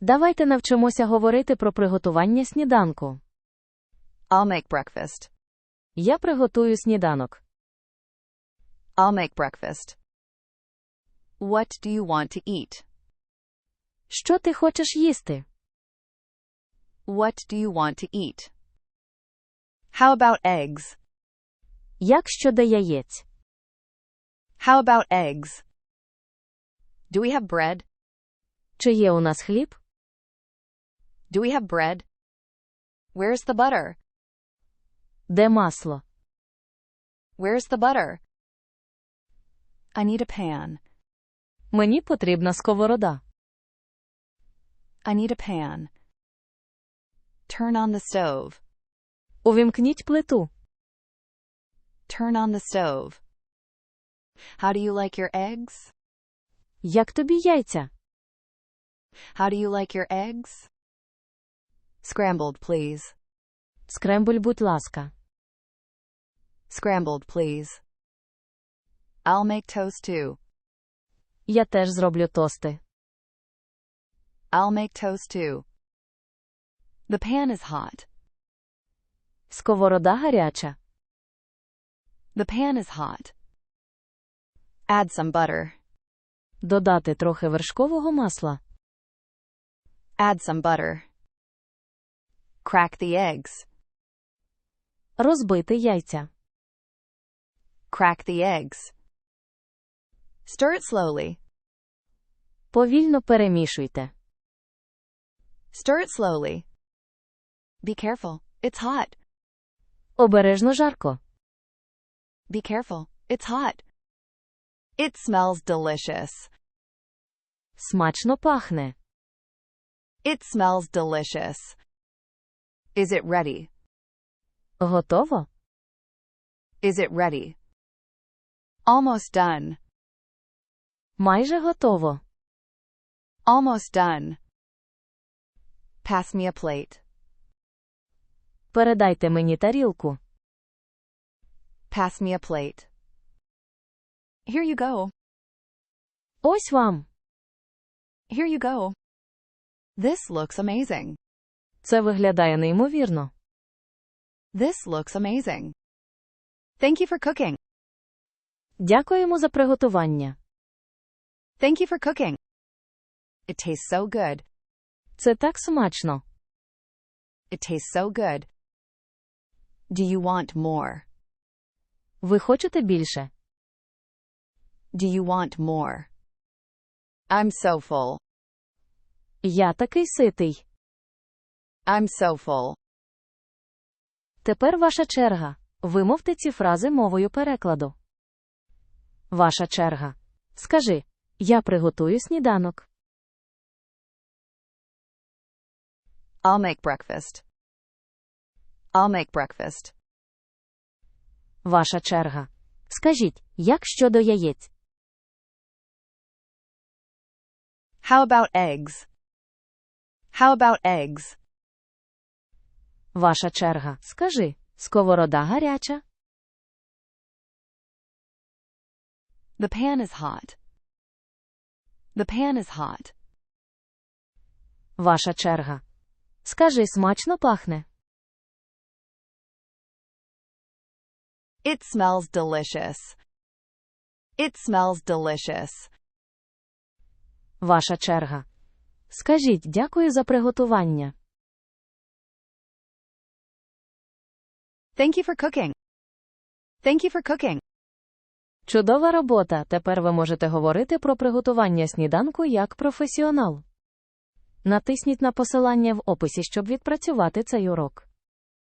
Давайте навчимося говорити про приготування сніданку. I'll make breakfast. Я приготую сніданок. I'll make breakfast. What do you want to eat? Що ти хочеш їсти? What do you want to eat? How about eggs? Як щодо яєць? How about eggs? Do we have bread? Чи є у нас хліб? Do we have bread? Where's the butter? Де масло? Where's the butter? I need a pan. Мені потрібна сковорода. I need a pan. Turn on the stove. Увімкніть плиту. Turn on the stove. How do you like your eggs? Як тобі яйця? How do you like your eggs? Scrambled, please. Скрембуль, будь ласка. Scrambled, please. I'll make toast too. Я теж зроблю тости. I'll make toast too. The pan is hot. Сковорода гаряча. The pan is hot. Add some butter. Додати трохи вершкового масла. Add some butter. Crack the eggs. Розбити яйця. Crack the eggs. Stir it slowly. Повільно перемішуйте. Stir it slowly. Be careful. It's hot. Обережно жарко. Be careful. It's hot. It smells delicious. Смачно пахне. It smells delicious. Is it ready? Готово? Is it ready? Almost done. Майже готово. Almost done. Pass me a plate. Передайте мені тарілку. Pass me a plate. Here you go. Ось вам. Here you go. This looks amazing. Це виглядає неймовірно. This looks amazing. Thank you for cooking. Дякуємо за приготування. Thank you for cooking. It tastes so good. Це так смачно. It tastes so good. Do you want more? Ви хочете більше? Do you want more? I'm so full. Я такий ситий. I'm so full. Тепер ваша черга. Вимовте ці фрази мовою перекладу. Ваша черга. Скажи Я приготую сніданок. I'll make breakfast. I'll make breakfast. Ваша черга. Скажіть, як щодо яєць? How about eggs? How about eggs? Ваша черга. Скажи, сковорода гаряча? The pan is hot. The pan is hot. Ваша черга. Скажи, смачно пахне. It smells delicious. It smells delicious. Ваша черга. Скажіть, дякую за приготування. Thank you for cooking. Thank you for cooking. Чудова робота. Тепер ви можете говорити про приготування сніданку як професіонал. Натисніть на посилання в описі, щоб відпрацювати цей урок.